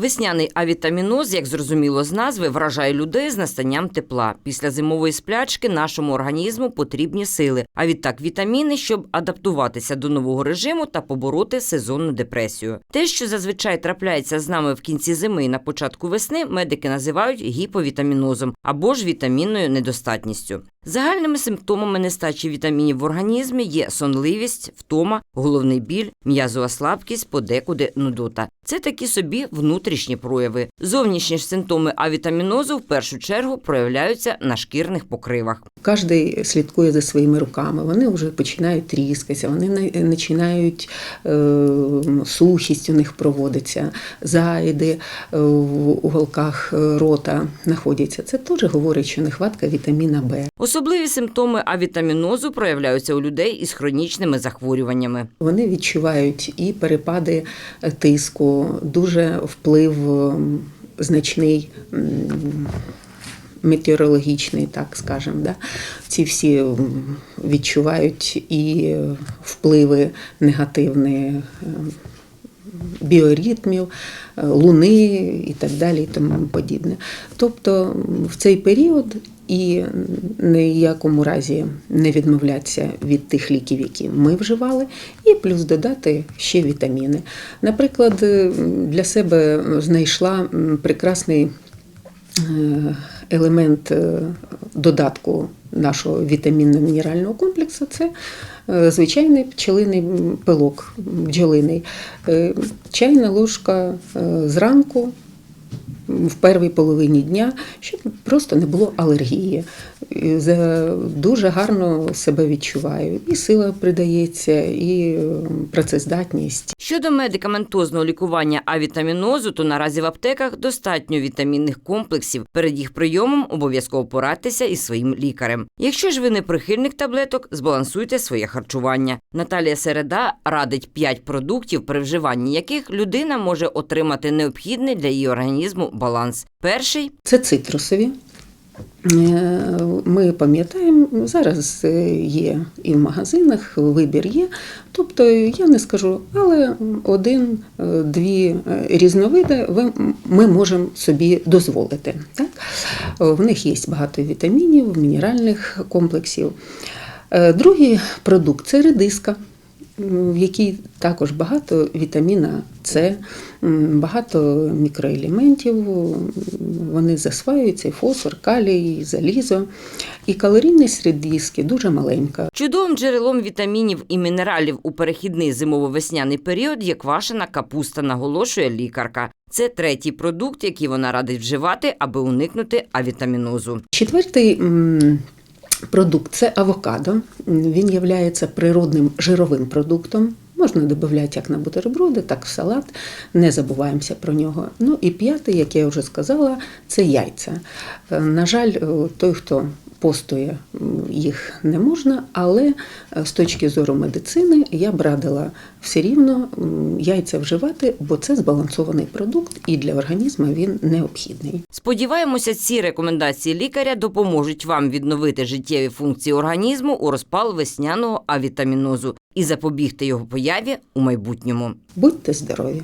Весняний авітаміноз, як зрозуміло з назви, вражає людей з настанням тепла. Після зимової сплячки нашому організму потрібні сили, а відтак вітаміни, щоб адаптуватися до нового режиму та побороти сезонну депресію. Те, що зазвичай трапляється з нами в кінці зими і на початку весни, медики називають гіповітамінозом або ж вітамінною недостатністю. Загальними симптомами нестачі вітамінів в організмі є сонливість, втома, головний біль, м'язова слабкість, подекуди нудота. Це такі собі внутрішні прояви. Зовнішні ж симптоми авітамінозу в першу чергу проявляються на шкірних покривах. Кожен слідкує за своїми руками. Вони вже починають тріскатися, вони на- починають е, сухість у них проводиться, зайди е, в уголках е, рота знаходяться. Це теж говорить, що нехватка вітаміна Б. Особливі симптоми авітамінозу проявляються у людей із хронічними захворюваннями. Вони відчувають і перепади тиску, дуже вплив значний. Метеорологічний, так скажемо, да? ці всі відчувають і впливи негативні е, біоритмів, е, луни і так далі, і тому подібне. Тобто в цей період і ніякому разі не відмовлятися від тих ліків, які ми вживали, і плюс додати ще вітаміни. Наприклад, для себе знайшла прекрасний елемент е, додатку нашого вітамінно-мінерального комплексу це е, звичайний пчелиний пилок бджолиний. Е, Чайна ложка е, зранку в першій половині дня, щоб просто не було алергії. Дуже гарно себе відчуваю. І сила придається, і працездатність. Щодо медикаментозного лікування авітамінозу, то наразі в аптеках достатньо вітамінних комплексів. Перед їх прийомом обов'язково порадьтеся із своїм лікарем. Якщо ж ви не прихильник таблеток, збалансуйте своє харчування. Наталія Середа радить 5 продуктів, при вживанні яких людина може отримати необхідний для її організму баланс. Перший Це цитрусові. Е, Ми пам'ятаємо, зараз е, є і в магазинах, вибір є. Тобто я не скажу, але один, е, різновиди ми можемо собі дозволити. Так? В них є багато вітамінів, мінеральних комплексів. Другий продукт це редиска в якій також багато вітаміна С, багато мікроелементів, вони засваюються, фосфор, калій, залізо. І калорійність редиски дуже маленька. чудовим джерелом вітамінів і мінералів у перехідний зимово-весняний період є квашена капуста, наголошує лікарка. Це третій продукт, який вона радить вживати, аби уникнути авітамінозу. Четвертий продукт це авокадо. Він є природним жировим продуктом. Можна додати як на бутерброди, так в салат. Не забуваємося про нього. Ну і п'яте, як я вже сказала, це яйця. Е, На жаль, е, той, хто постує, м, їх не можна, але е, з точки зору медицини я б радила все рівно яйця вживати, бо це збалансований продукт і для організму він необхідний. Сподіваємося, ці рекомендації лікаря допоможуть вам відновити життєві функції організму у розпал весняного авітамінозу і запобігти його появі у майбутньому. Будьте здорові!